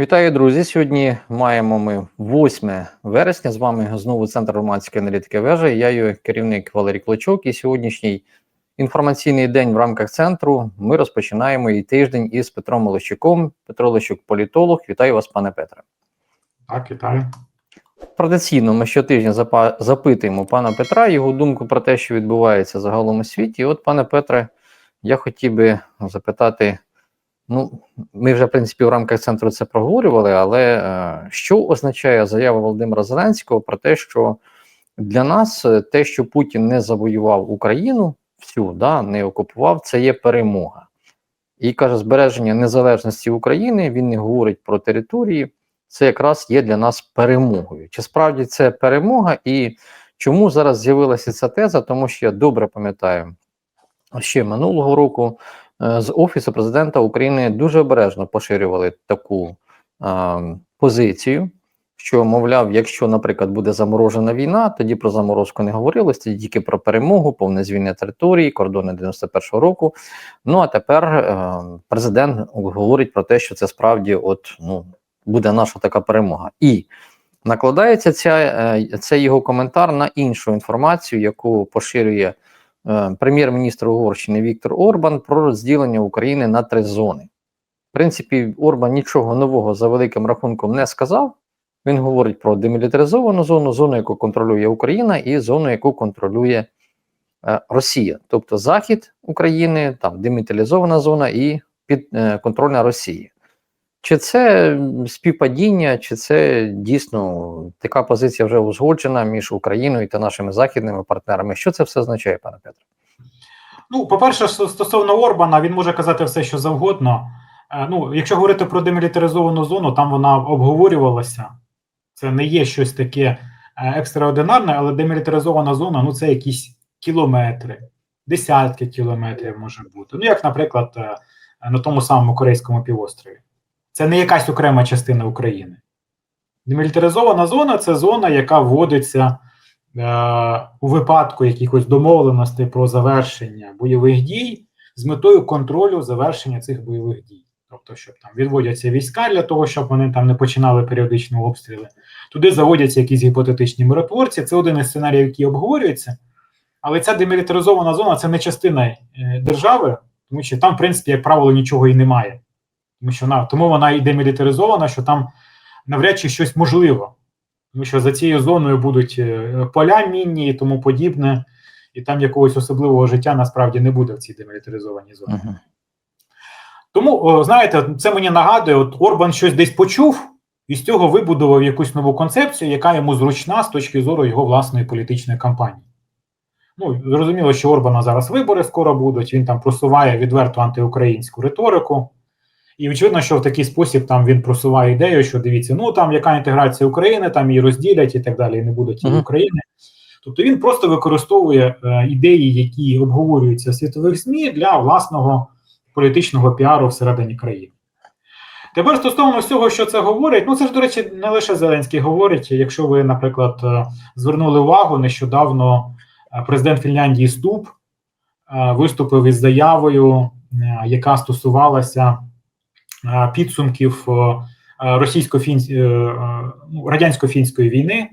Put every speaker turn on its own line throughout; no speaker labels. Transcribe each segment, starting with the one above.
Вітаю, друзі! Сьогодні маємо ми 8 вересня. З вами знову Центр громадської аналітики вежа. Я її керівник Валерій Клочок. І сьогоднішній інформаційний день в рамках центру ми розпочинаємо і тиждень із Петром Олещуком. Петро Олещук, політолог. Вітаю вас, пане Петре.
Так, вітаю.
Традиційно ми щотижня запитуємо пана Петра його думку про те, що відбувається загалом у світі. І от, пане Петре, я хотів би запитати. Ну, ми вже в принципі в рамках центру це проговорювали, але е, що означає заява Володимира Зеленського про те, що для нас е, те, що Путін не завоював Україну всю, да, не окупував, це є перемога. І каже, збереження незалежності України, він не говорить про території, це якраз є для нас перемогою. Чи справді це перемога? І чому зараз з'явилася ця теза? Тому що я добре пам'ятаю ще минулого року з Офісу президента України дуже обережно поширювали таку е, позицію, що, мовляв, якщо, наприклад, буде заморожена війна, тоді про заморозку не говорилось, тоді тільки про перемогу, повне звільнення території, кордони 91-го року. Ну а тепер е, президент говорить про те, що це справді от, ну, буде наша така перемога. І накладається ця, е, цей його коментар на іншу інформацію, яку поширює е, прем'єр-міністр Угорщини Віктор Орбан про розділення України на три зони. В принципі, Орбан нічого нового за великим рахунком не сказав. Він говорить про демілітаризовану зону, зону, яку контролює Україна, і зону, яку контролює е, Росія, тобто Захід України, там демілітаризована зона і підконтрольна Росії. Чи це співпадіння, чи це дійсно така позиція вже узгоджена між Україною та нашими західними партнерами? Що це все означає, пане Петре?
Ну, по-перше, стосовно Орбана, він може казати все, що завгодно. Е, Ну, якщо говорити про демілітаризовану зону, там вона обговорювалася. Це не є щось таке е, екстраординарне, але демілітаризована зона ну це якісь кілометри, десятки кілометрів може бути. Ну, як, наприклад, е, на тому самому Корейському півострові. Це не якась окрема частина України. Демілітаризована зона це зона, яка вводиться е, у випадку якихось домовленостей про завершення бойових дій з метою контролю завершення цих бойових дій. Тобто, щоб там відводяться війська для того, щоб вони там не починали періодично обстріли. Туди заводяться якісь гіпотетичні миротворці. Це один із сценаріїв, який обговорюється. Але ця демілітаризована зона це не частина е, держави, тому що там, в принципі, як правило, нічого і немає. Тому що вона тому вона і демілітаризована, що там навряд чи щось можливо. Тому що за цією зоною будуть е, поля мінні і тому подібне, і там якогось особливого життя насправді не буде в цій демілітаризованій зоні. Тому, о, знаєте, це мені нагадує, от Орбан щось десь почув і з цього вибудував якусь нову концепцію, яка йому зручна з точки зору його власної політичної кампанії. Ну, зрозуміло, що Орбана зараз вибори скоро будуть, він там просуває відверто антиукраїнську риторику. І очевидно, що в такий спосіб там він просуває ідею, що дивіться, ну там яка інтеграція України, там її розділять і так далі, і не буде тієї України. Тобто він просто використовує е, ідеї, які обговорюються в світових ЗМІ для власного політичного піару всередині країни. Тепер стосовно всього, що це говорить, ну це ж, до речі, не лише Зеленський говорить. Якщо ви, наприклад, е, звернули увагу, нещодавно е, президент Фінляндії Ступ е, виступив із заявою, яка стосувалася підсумків ну, радянсько-фінської війни.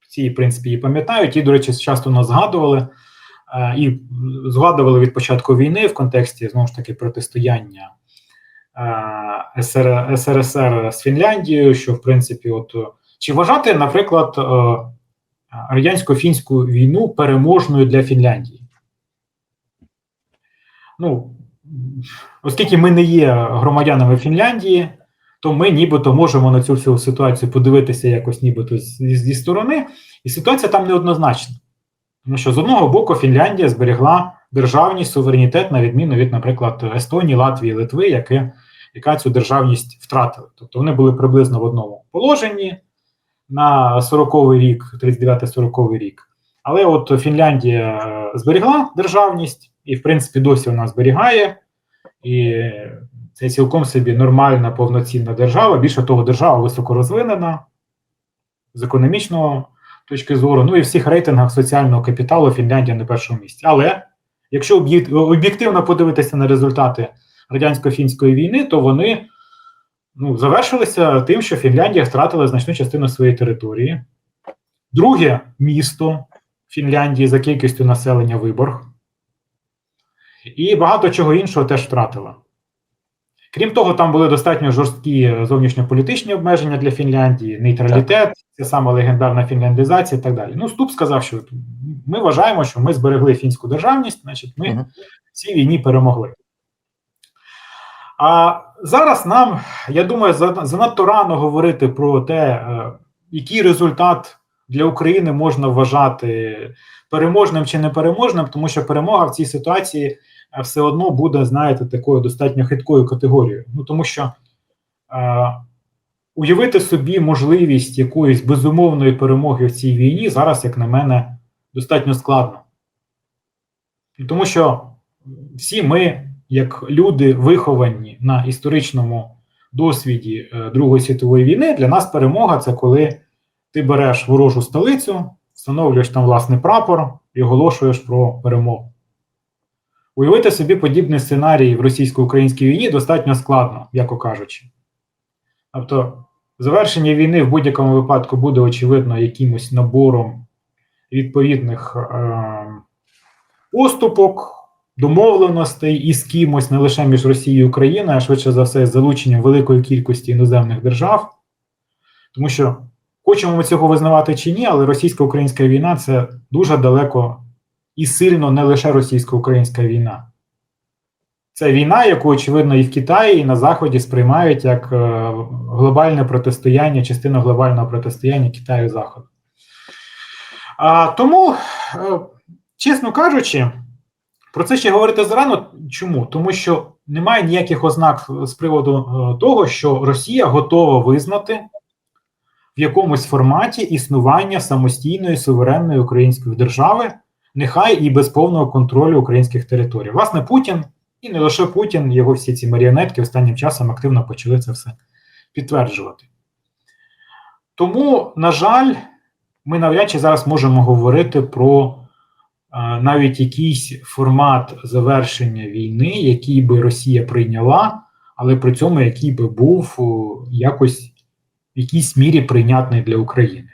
Всі, в принципі, її пам'ятають, і, до речі, часто нас згадували е, і згадували від початку війни в контексті знову ж таки протистояння е, СР, СРСР з Фінляндією, що в принципі, от е, чи вважати, наприклад, е, радянсько-фінську війну переможною для Фінляндії? Ну, оскільки ми не є громадянами Фінляндії, то ми нібито можемо на цю всю ситуацію подивитися якось нібито зі, зі сторони, і ситуація там неоднозначна. Тому що з одного боку Фінляндія зберегла державність, суверенітет, на відміну від, наприклад, Естонії, Латвії, Литви, яке, яка цю державність втратила. Тобто вони були приблизно в одному положенні на 40-й рік, 39-40 рік. Але от Фінляндія е, зберегла державність, і, в принципі, досі вона зберігає. І це цілком собі нормальна повноцінна держава. Більше того, держава високорозвинена з економічного точки зору. Ну і в всіх рейтингах соціального капіталу Фінляндія на першому місці. Але якщо об'єктивно подивитися на результати радянсько-фінської війни, то вони ну, завершилися тим, що Фінляндія втратила значну частину своєї території. Друге місто Фінляндії за кількістю населення Виборг. І багато чого іншого теж втратила. Крім того, там були достатньо жорсткі зовнішньополітичні обмеження для Фінляндії, нейтралітет, це саме легендарна фінляндизація і так далі. Ну, Ступ сказав, що ми вважаємо, що ми зберегли фінську державність, значить, ми в цій війні перемогли. А зараз нам, я думаю, занадто рано говорити про те, е, який результат для України можна вважати переможним чи непереможним, тому що перемога в цій ситуації все одно буде, знаєте, такою достатньо хиткою категорією. Ну тому що е, уявити собі можливість якоїсь безумовної перемоги в цій війні зараз, як на мене, достатньо складно. Тому що всі ми, як люди, виховані на історичному досвіді е, Другої світової війни, для нас перемога це коли ти береш ворожу столицю, встановлюєш там власний прапор і оголошуєш про перемогу. Уявити собі подібний сценарій в російсько-українській війні достатньо складно, м'яко кажучи. Тобто, завершення війни в будь-якому випадку буде, очевидно, якимось набором відповідних е, поступок, домовленостей із кимось не лише між Росією і Україною, а швидше за все, з залученням великої кількості іноземних держав. Тому що хочемо ми цього визнавати чи ні, але російсько-українська війна це дуже далеко і сильно не лише російсько-українська війна. Це війна, яку, очевидно, і в Китаї, і на Заході сприймають як е, глобальне протистояння, частину глобального протистояння Китаю Заходу. А, тому, е, чесно кажучи, про це ще говорити зарано. Чому? Тому що немає ніяких ознак з приводу е, того, що Росія готова визнати в якомусь форматі існування самостійної суверенної української держави, нехай і без повного контролю українських територій. Власне, Путін, і не лише Путін, його всі ці маріонетки останнім часом активно почали це все підтверджувати. Тому, на жаль, ми навряд чи зараз можемо говорити про е, навіть якийсь формат завершення війни, який би Росія прийняла, але при цьому який би був о, якось в якійсь мірі прийнятний для України.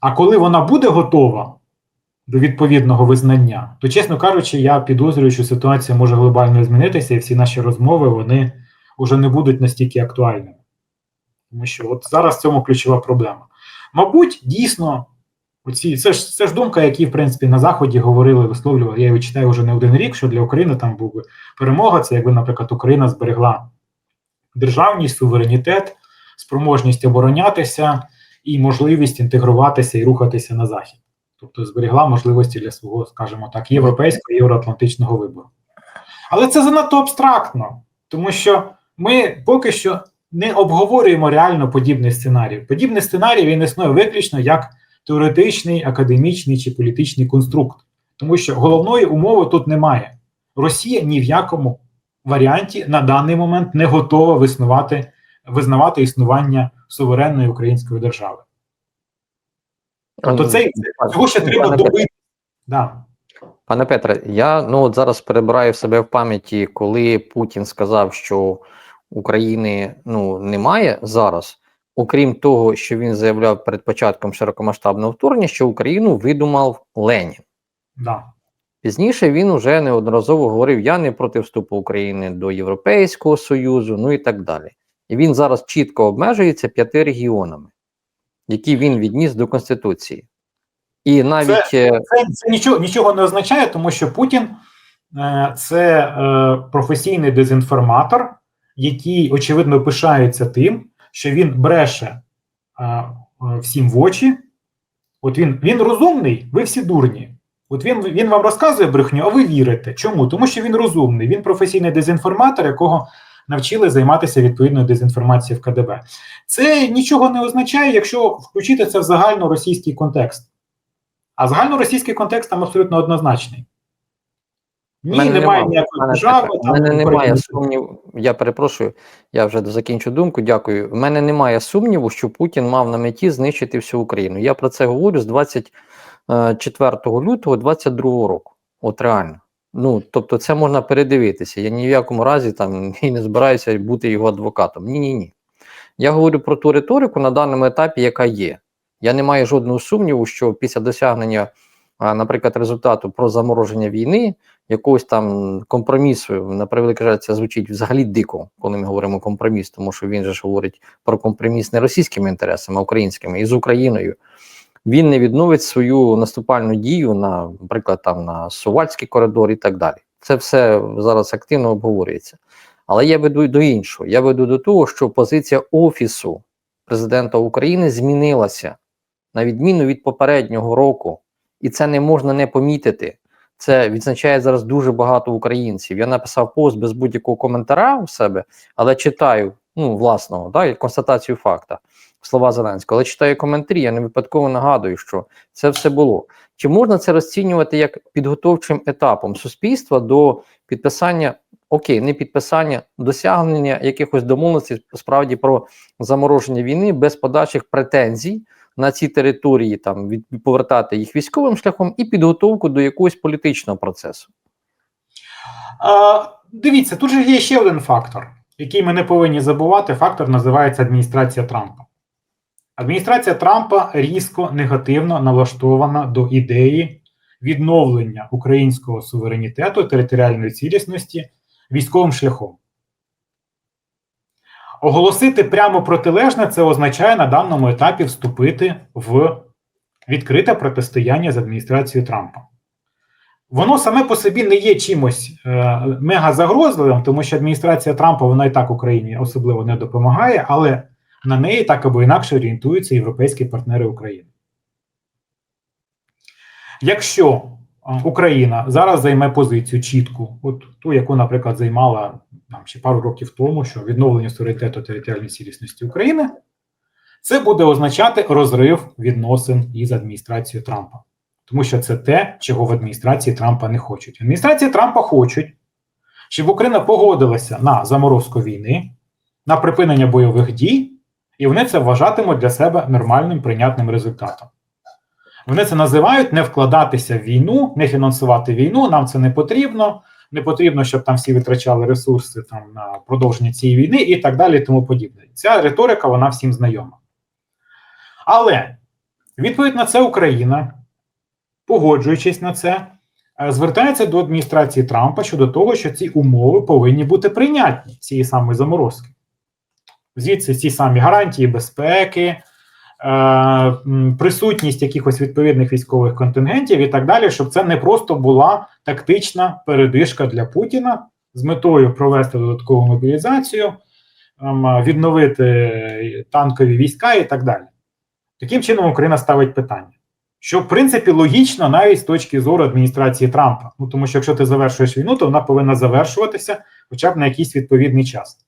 А коли вона буде готова відповідного визнання, то, чесно кажучи, я підозрюю, що ситуація може глобально змінитися, і всі наші розмови вони вже не будуть настільки актуальними. Тому що от зараз в цьому ключова проблема. Мабуть, дійсно, оці, це ж це ж думка, які, в принципі, на Заході говорили, висловлювали. Я його читаю вже не один рік, що для України там був би перемога. Це якби, наприклад, Україна зберегла державність, суверенітет, спроможність оборонятися і можливість інтегруватися і рухатися на захід. Тобто зберегла можливості для свого, скажімо так, європейського євроатлантичного вибору. Але це занадто абстрактно, тому що ми поки що не обговорюємо реально подібний сценарій. Подібний сценарій він існує виключно як теоретичний, академічний чи політичний конструкт, тому що головної умови тут немає. Росія ні в якому варіанті на даний момент не готова виснувати, визнавати існування суверенної української держави. Тобто це цього ще треба добити. Да.
Пане Петре, я ну от зараз перебираю в себе в пам'яті, коли Путін сказав, що України ну немає зараз, окрім того, що він заявляв перед початком широкомасштабного вторгнення, що Україну видумав Ленін.
Да.
Пізніше він уже неодноразово говорив: я не проти вступу України до Європейського Союзу, ну і так далі. І він зараз чітко обмежується п'яти регіонами, які він відніс до Конституції. І навіть е,
Це, це нічого, нічого не означає, тому що Путін е, це е, професійний дезінформатор, який, очевидно, пишається тим, що він бреше е, е, всім в очі. От він, він розумний, ви всі дурні. От він, він вам розказує брехню, а ви вірите. Чому? Тому що він розумний, він професійний дезінформатор, якого навчили займатися відповідною дезінформацією в КДБ. Це нічого не означає, якщо включити це в загальноросійський контекст. А загальноросійський контекст там абсолютно однозначний. Ні,
мене
немає
нема-
ніякої держави.
В мене немає
України.
сумнів. Я перепрошую, я вже закінчу думку. Дякую. В мене немає сумніву, що Путін мав на меті знищити всю Україну. Я про це говорю з 24 лютого 22 року. От реально. Ну, тобто, це можна передивитися. Я ні в якому разі там і не збираюся бути його адвокатом. Ні, ні, ні. Я говорю про ту риторику на даному етапі, яка є. Я не маю жодного сумніву, що після досягнення, наприклад, результату про замороження війни, якогось там компромісу, на превеликий жаль, це звучить взагалі дико, коли ми говоримо компроміс, тому що він же ж говорить про компроміс не російськими інтересами, а українськими і з Україною. Він не відновить свою наступальну дію на, наприклад, там на Сувальський коридор і так далі. Це все зараз активно обговорюється. Але я веду до іншого. Я веду до того, що позиція Офісу президента України змінилася на відміну від попереднього року, і це не можна не помітити. Це відзначає зараз дуже багато українців. Я написав пост без будь-якого коментаря у себе, але читаю ну, власного, да, констатацію факта, слова Зеленського, але читаю коментарі. Я не випадково нагадую, що це все було. Чи можна це розцінювати як підготовчим етапом суспільства до підписання, окей, не підписання, досягнення якихось домовленостей справді про замороження війни без подальших претензій на ці території, там від повертати їх військовим шляхом і підготовку до якогось політичного процесу?
А, дивіться, тут же є ще один фактор, який ми не повинні забувати. Фактор називається адміністрація Трампа. Адміністрація Трампа різко негативно налаштована до ідеї відновлення українського суверенітету, територіальної цілісності військовим шляхом. Оголосити прямо протилежне це означає на даному етапі вступити в відкрите протистояння з адміністрацією Трампа. Воно саме по собі не є чимось е, мега загрозливим, тому що адміністрація Трампа вона і так Україні особливо не допомагає, але на неї так або інакше орієнтуються європейські партнери України. Якщо е, Україна зараз займе позицію чітку, от ту, яку, наприклад, займала там ще пару років тому, що відновлення суверенітету територіальної цілісності України, це буде означати розрив відносин із адміністрацією Трампа. Тому що це те, чого в адміністрації Трампа не хочуть. В адміністрації Трампа хочуть, щоб Україна погодилася на заморозку війни, на припинення бойових дій, і вони це вважатимуть для себе нормальним прийнятним результатом. Вони це називають не вкладатися в війну, не фінансувати війну. Нам це не потрібно. Не потрібно, щоб там всі витрачали ресурси там на продовження цієї війни і так далі, і тому подібне. Ця риторика вона всім знайома. Але відповідь на це Україна, погоджуючись на це, е, звертається до адміністрації Трампа щодо того, що ці умови повинні бути прийнятні цієї самої заморозки. Звідси ці самі гарантії безпеки, е, присутність якихось відповідних військових контингентів і так далі, щоб це не просто була тактична передишка для Путіна з метою провести додаткову мобілізацію, ем, відновити танкові війська і так далі. Таким чином Україна ставить питання. Що, в принципі, логічно навіть з точки зору адміністрації Трампа. Ну тому що якщо ти завершуєш війну, то вона повинна завершуватися хоча б на якийсь відповідний час.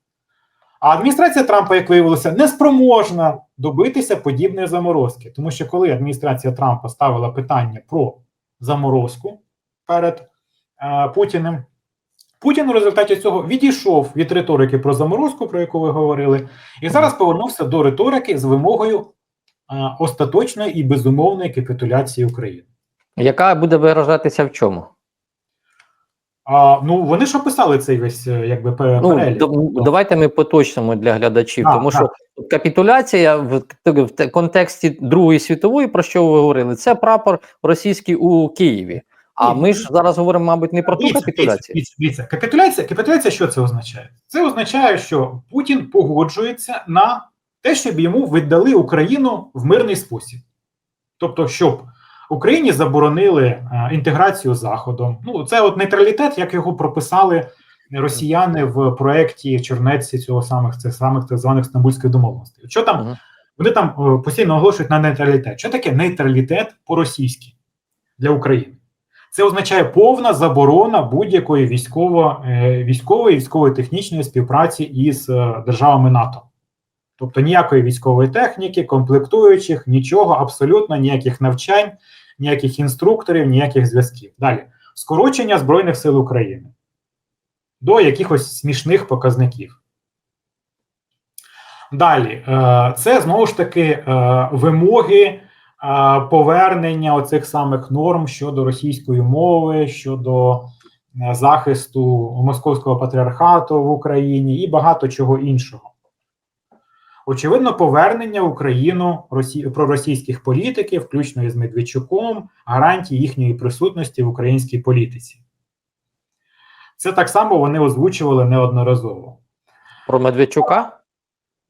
А адміністрація Трампа, як виявилося, не спроможна добитися подібної заморозки. Тому що коли адміністрація Трампа ставила питання про заморозку перед е, Путіним, Путін у результаті цього відійшов від риторики про заморозку, про яку ви говорили, і зараз повернувся до риторики з вимогою е, остаточної і безумовної капітуляції України.
Яка буде виражатися в чому?
А, ну вони ж описали цей весь е, якби пе-
Ну, давайте ми поточнимо для глядачів,
Так,
тому
так.
що капітуляція в, в контексті Другої світової, про що ви говорили, це прапор російський у Києві. А ми ж зараз говоримо, мабуть, не про ту капітуляцію.
Дивіться, капітуляція, капітуляція, що це означає? Це означає, що Путін погоджується на те, щоб йому віддали Україну в мирний спосіб. Тобто, щоб Україні заборонили е, інтеграцію з Заходом. Ну, це от нейтралітет, як його прописали росіяни в проєкті Чернеці цього самих цих самих так званих Стамбульських домовленостей. Що там вони там е, постійно оголошують на нейтралітет. Що таке нейтралітет по-російськи для України? Це означає повна заборона будь-якої військово, е, військової військово-технічної співпраці із державами НАТО. Тобто ніякої військової техніки, комплектуючих, нічого, абсолютно ніяких навчань, ніяких інструкторів, ніяких зв'язків. Далі скорочення Збройних сил України до якихось смішних показників. Далі, е, це знову ж таки е, вимоги е, повернення оцих самих норм щодо російської мови, щодо захисту московського патріархату в Україні і багато чого іншого. Очевидно, повернення в Україну росі... проросійських політиків, включно із Медведчуком, гарантії їхньої присутності в українській політиці. Це так само вони озвучували неодноразово.
Про Медведчука?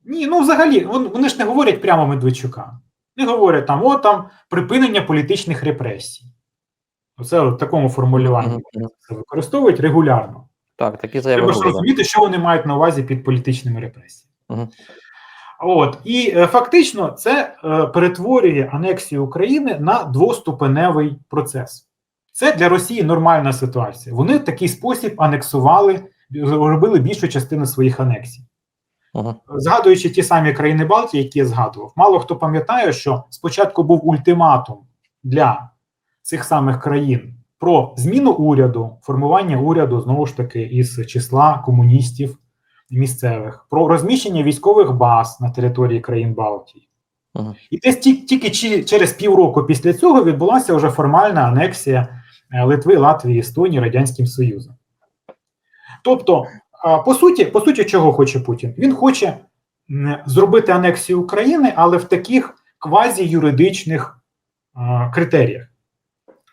Ні, ну взагалі, вони ж не говорять прямо Медведчука. Не говорять там, о, там припинення політичних репресій. Оце в такому формулюванні
Мгм, мгм.
це використовують регулярно.
Так, такі заяви
Треба ж розуміти, що вони мають на увазі під політичними репресіями.
Мгм.
От і е, фактично це е, перетворює анексію України на двоступеневий процес. Це для Росії нормальна ситуація. Вони в такий спосіб анексували, робили більшу частину своїх анексій.
Мгм.
Згадуючи ті самі країни Балтії, які я згадував, мало хто пам'ятає, що спочатку був ультиматум для цих самих країн про зміну уряду, формування уряду знову ж таки із числа комуністів місцевих, про розміщення військових баз на території країн Балтії.
Мгм.
І десь тільки через півроку після цього відбулася вже формальна анексія е, Литви, Латвії, Естонії Радянським Союзом. Тобто, по суті, по суті, чого хоче Путін? Він хоче зробити анексію України, але в таких квазі-юридичних критеріях.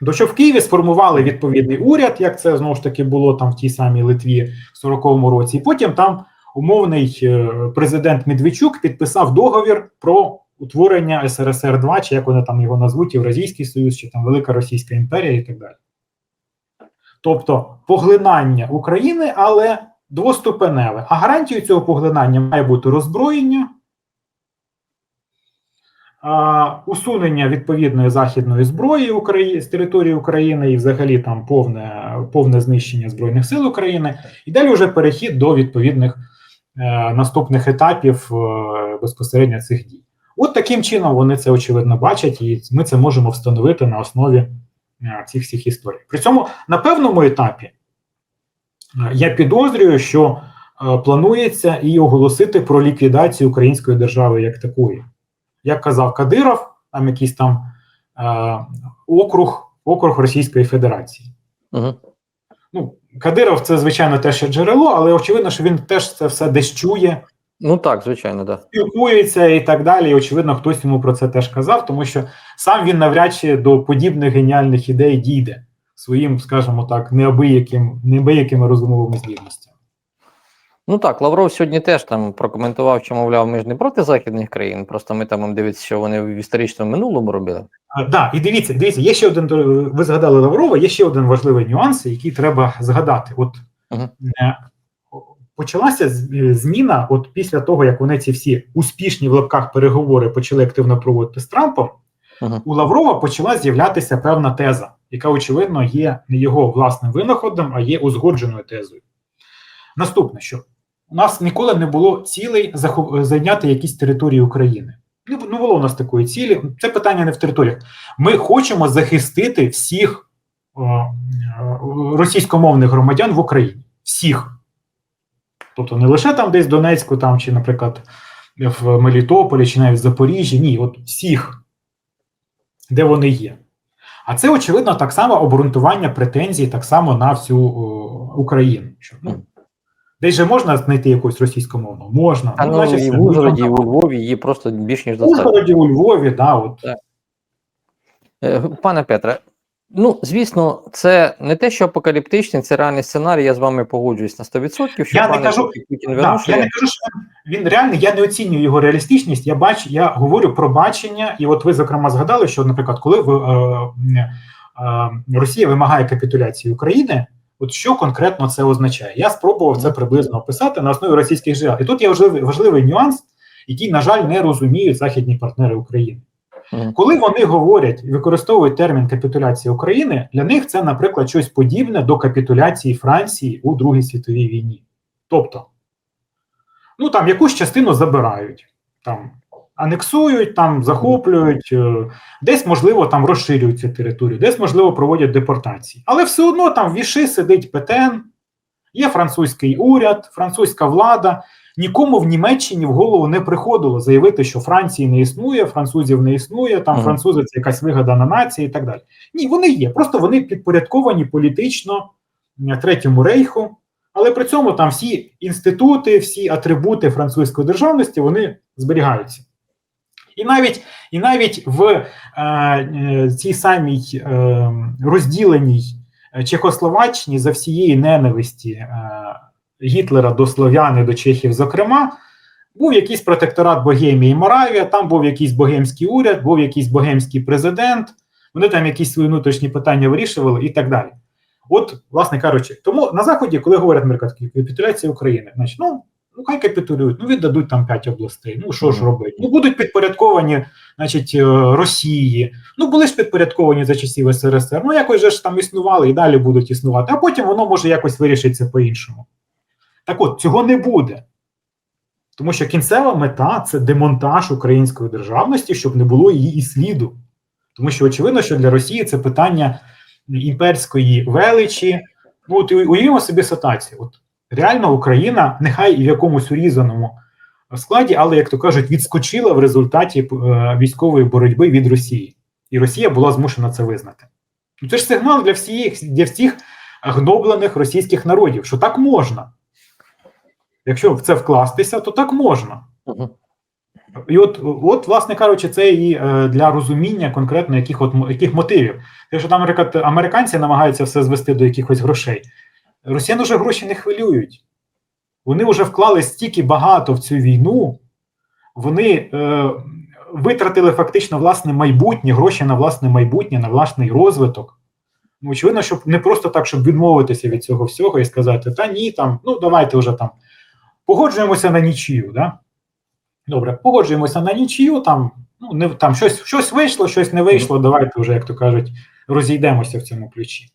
До що в Києві сформували відповідний уряд, як це знову ж таки було там в тій самій Литві в 40-му році, і потім там умовний е, президент Медведчук підписав договір про утворення СРСР 2 чи як вони там його назвуть, Євразійський Союз, чи там Велика Російська імперія і так далі. Тобто поглинання України, але двоступеневе. А гарантією цього поглинання має бути роззброєння, усунення відповідної західної зброї Украї... з території України і взагалі там повне, повне знищення Збройних сил України, і далі вже перехід до відповідних е, наступних етапів е, безпосередньо цих дій. От таким чином вони це очевидно бачать, і ми це можемо встановити на основі е, цих всіх історій. При цьому на певному етапі я підозрюю, що планується і оголосити про ліквідацію української держави як такої. Як казав Кадиров, там якийсь там е, округ, округ Російської Федерації.
Мгм.
Ну, Кадиров це, звичайно, теж є джерело, але очевидно, що він теж це все десь чує,
Ну так, звичайно, да.
спілкується і так далі. І очевидно, хтось йому про це теж казав, тому що сам він навряд чи до подібних геніальних ідей дійде своїм, скажімо так, неабияким, неабиякими розумовими здібностями.
Ну так, Лавров сьогодні теж там прокоментував, що мовляв, ми ж не проти західних країн. Просто ми там дивиться, що вони в історичному минулому робили.
Так, да, і дивіться, дивіться, є ще один. е, Ви згадали Лаврова, є ще один важливий нюанс, який треба згадати. От е, почалася е, зміна, от після того, як вони ці всі успішні в лапках переговори почали активно проводити з Трампом,
Мгм.
у Лаврова почала з'являтися певна теза, яка, очевидно, є не його власним винаходом, а є узгодженою тезою. Наступне, що у нас ніколи не було цілей зайняти якісь території України. Не було у нас такої цілі. Це питання не в територіях. Ми хочемо захистити всіх російськомовних громадян в Україні. Всіх. Тобто не лише там десь в Донецьку, там, чи, наприклад, в Мелітополі, чи навіть в Запоріжжі. Ні, от всіх, де вони є. А це, очевидно, так само обґрунтування претензій так само на всю о, Україну. Що, ну, десь же можна знайти якусь російськомовну? Можна.
А ну,
значить,
і в Ужгороді, і
ну,
у Львові її просто більш ніж
в
достатньо.
Ужгороді, у Львові, да, от.
Е, Пане Петре, ну звісно, це не те, що апокаліптичний, це реальний сценарій. Я з вами погоджуюсь на 100%, що
Я не кажу-
Путін
Да, я не кажу, що він, реальний, я не оцінюю його реалістичність. Я бач, я говорю про бачення, і от ви зокрема згадали, що, наприклад, коли ви, е, е, Росія вимагає капітуляції України, от що конкретно це означає? Я спробував це приблизно описати на основі російських джерел. І тут є важливий, важливий нюанс, який, на жаль, не розуміють західні партнери України. Коли вони говорять і використовують термін капітуляція України, для них це, наприклад, щось подібне до капітуляції Франції у Другій світовій війні. Тобто, ну там якусь частину забирають, там анексують, там захоплюють, е, десь, можливо, там розширюють цю територію, десь, можливо, проводять депортації. Але все одно там в Віши сидить ПТН, є французький уряд, французька влада. Нікому в Німеччині в голову не приходило заявити, що Франції не існує, французів не існує, там
Мгм.
французи це якась вигадана нація і так далі. Ні, вони є. Просто вони підпорядковані політично Третьому рейху, але при цьому там всі інститути, всі атрибути французької державності вони зберігаються. І навіть, і навіть в е, е, цій самій е, розділеній Чехословаччині за всієї ненависті е, Гітлера до слов'ян і до чехів, зокрема, був якийсь протекторат Богемії і Моравія, там був якийсь богемський уряд, був якийсь богемський президент, вони там якісь свої внутрішні питання вирішували і так далі. От, власне кажучи, тому на Заході, коли говорять наприклад, капітуляція України, значить, ну, ну хай капітулюють, ну віддадуть там 5 областей. Ну що ж робити? Ну будуть підпорядковані, значить, е, Росії. Ну були ж підпорядковані за часів СРСР. Ну якось же ж там існували і далі будуть існувати. А потім воно може якось вирішиться по-іншому. Так от цього не буде. Тому що кінцева мета це демонтаж української державності, щоб не було її і сліду. Тому що очевидно, що для Росії це питання імперської величі. Ну, от уявімо собі ситуацію. От реально Україна, нехай і в якомусь урізаному складі, але, як то кажуть, відскочила в результаті е, військової боротьби від Росії. І Росія була змушена це визнати. Ну, Це ж сигнал для всіх, для всіх гноблених російських народів, що так можна. Якщо в це вкластися, то так можна. І от, от, власне кажучи, це і е, для розуміння конкретно яких от яких мотивів. Якщо там наприклад, американці намагаються все звести до якихось грошей, росіяни вже гроші не хвилюють. Вони вже вклали стільки багато в цю війну, вони е, витратили фактично власне майбутнє, гроші на власне майбутнє, на власний розвиток. Ну, очевидно, щоб не просто так, щоб відмовитися від цього всього і сказати, та ні, там, ну давайте вже там погоджуємося на нічию. Да? Добре, погоджуємося на нічию, там ну не там щось щось вийшло, щось не вийшло. Давайте вже, як то кажуть, розійдемося в цьому ключі.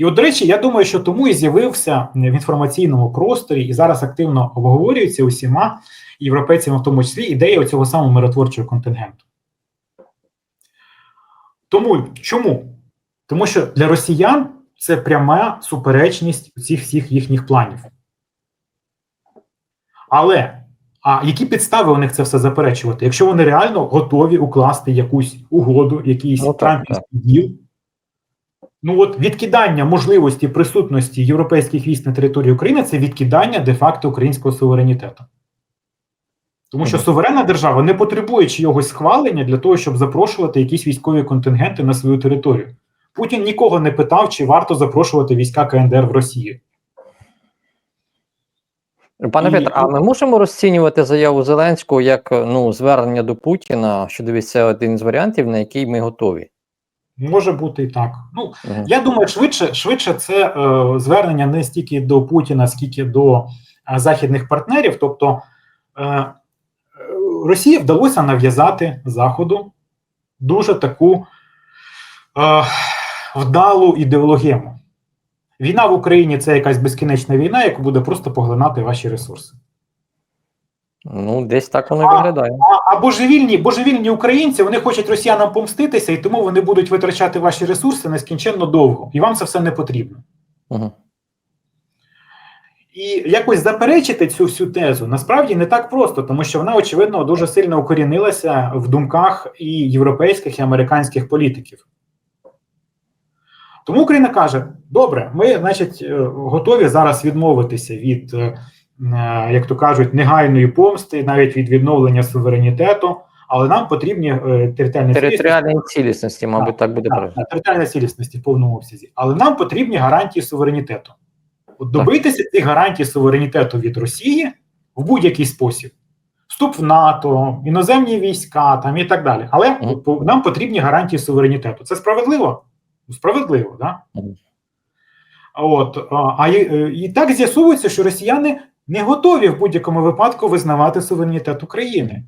І, от, до речі, я думаю, що тому і з'явився в інформаційному просторі і зараз активно обговорюється усіма європейцями, в тому числі ідея цього самого миротворчого контингенту. Тому чому? Тому що для росіян це пряма суперечність усіх всіх їхніх планів. Але. А які підстави у них це все заперечувати? Якщо вони реально готові укласти якусь угоду, якийсь
ну,
трампівський діл, ну от відкидання можливості присутності європейських військ на території України це відкидання де-факто українського суверенітету. Тому що суверенна держава не потребує чогось схвалення для того, щоб запрошувати якісь військові контингенти на свою територію. Путін нікого не питав, чи варто запрошувати війська КНДР в Росію.
Пане
І-
Петр, а ми можемо розцінювати заяву Зеленського як ну, звернення до Путіна, що дивіться один з варіантів, на який ми готові.
Може бути і так. Ну,
Мгм.
Я думаю, швидше, швидше це е, звернення не стільки до Путіна, скільки до е, західних партнерів. Тобто е, е, Росії вдалося нав'язати Заходу дуже таку е, вдалу ідеологему. Війна в Україні це якась безкінечна війна, яка буде просто поглинати ваші ресурси.
Ну, десь так воно і виглядає.
А, а божевільні, божевільні українці вони хочуть росіянам помститися, і тому вони будуть витрачати ваші ресурси нескінченно довго, і вам це все не потрібно.
Угу.
І якось заперечити цю всю тезу насправді не так просто, тому що вона, очевидно, дуже сильно укорінилася в думках і європейських, і американських політиків. Тому Україна каже: добре, ми, значить, е, готові зараз відмовитися від, е, як то кажуть, негайної помсти, навіть від відновлення суверенітету, але нам потрібні е, територіальні
Територіальної цілісності, мабуть, так буде правильно.
так, територіальної цілісності в повному обсязі. Але нам потрібні гарантії суверенітету. От добитися цих гарантій суверенітету від Росії в будь-який спосіб. Вступ в НАТО, іноземні війська там і так далі. Але от нам потрібні гарантії суверенітету. Це справедливо? Ну, Справедливо, да?
Мгм.
От, а, а і, е, і так з'ясовується, що росіяни не готові в будь-якому випадку визнавати суверенітет України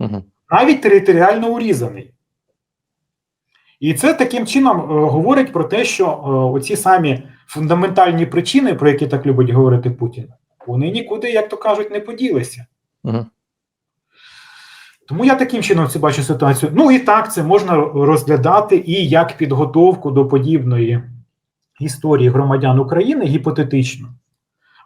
Угу.
навіть територіально урізаний. І це таким чином е, говорить про те, що е, оці самі фундаментальні причини, про які так любить говорити Путін, вони нікуди, як то кажуть, не поділися.
Угу.
Тому я таким чином цю бачу ситуацію. Ну і так це можна розглядати і як підготовку до подібної історії громадян України гіпотетично.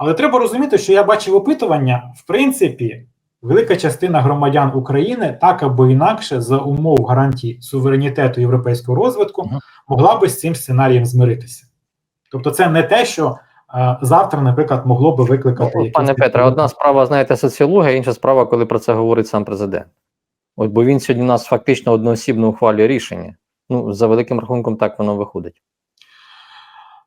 Але треба розуміти, що я бачив опитування, в принципі, велика частина громадян України так або інакше за умов гарантій суверенітету європейського розвитку могла би з цим сценарієм змиритися. Тобто, це не те, що е, завтра, наприклад, могло би викликати
Ну,
якісь
пане Петре, одна справа, знаєте, соціологія, інша справа, коли про це говорить сам президент. От, бо він сьогодні у нас фактично одноосібно ухвалює рішення. Ну, за великим рахунком, так воно виходить.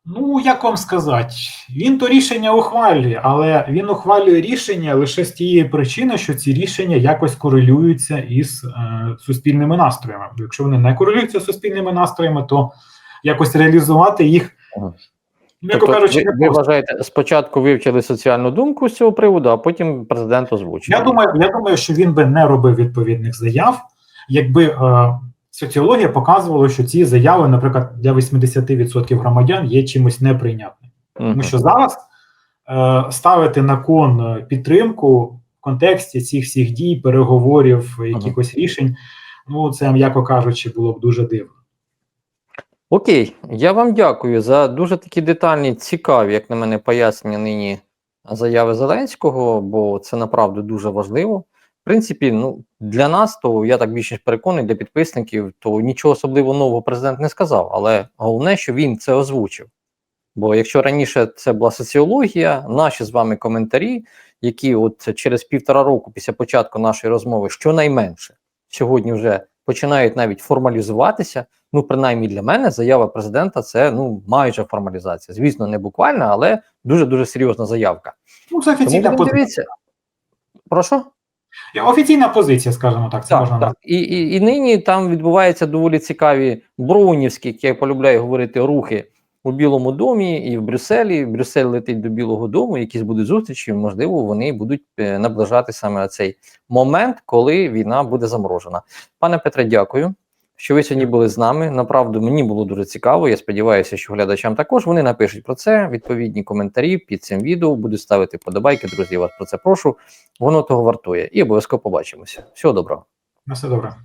Ну, як вам сказати, він то рішення ухвалює, але він ухвалює рішення лише з тієї причини, що ці рішення якось корелюються із е, суспільними настроями. Якщо вони не корелюються з суспільними настроями, то якось реалізувати їх,
Тобто,
кажучи,
ви, ви вважаєте, спочатку вивчили соціальну думку з цього приводу, а потім президент озвучив.
Я думаю, я думаю, що він би не робив відповідних заяв, якби е, соціологія показувала, що ці заяви, наприклад, для 80% громадян є чимось неприйнятним.
Мгм.
Тому що зараз е, ставити на кон е, підтримку в контексті цих всіх дій, переговорів, якихось рішень, ну це, м'яко кажучи, було б дуже дивно.
Окей, я вам дякую за дуже такі детальні, цікаві, як на мене, пояснення нині заяви Зеленського, бо це направду дуже важливо. Принципі, ну для нас, то я так більш ніж переконаний, для підписників, то нічого особливо нового президент не сказав. Але головне, що він це озвучив. Бо якщо раніше це була соціологія, наші з вами коментарі, які от через півтора року після початку нашої розмови, щонайменше, сьогодні вже починають навіть формалізуватися. Ну, принаймні для мене, заява президента це ну майже формалізація. Звісно, не буквальна, але дуже дуже серйозна заявка.
Ну, це офіційна позиція.
Прошу?
Офіційна позиція, скажімо так, це
Так,
можна
так. І, і, і нині там відбуваються доволі цікаві броунівські, як я полюбляю говорити, рухи у Білому домі і в Брюсселі. Брюссель летить до Білого Дому, якісь будуть зустрічі, можливо, вони будуть е, наближати саме цей момент, коли війна буде заморожена. Пане Петре, дякую. Що ви сьогодні були з нами? Направду мені було дуже цікаво. Я сподіваюся, що глядачам також вони напишуть про це відповідні коментарі під цим відео. буду ставити подобайки. Друзі, я вас про це прошу. Воно того вартує. І обов'язково побачимося. Всього доброго.
На все добре.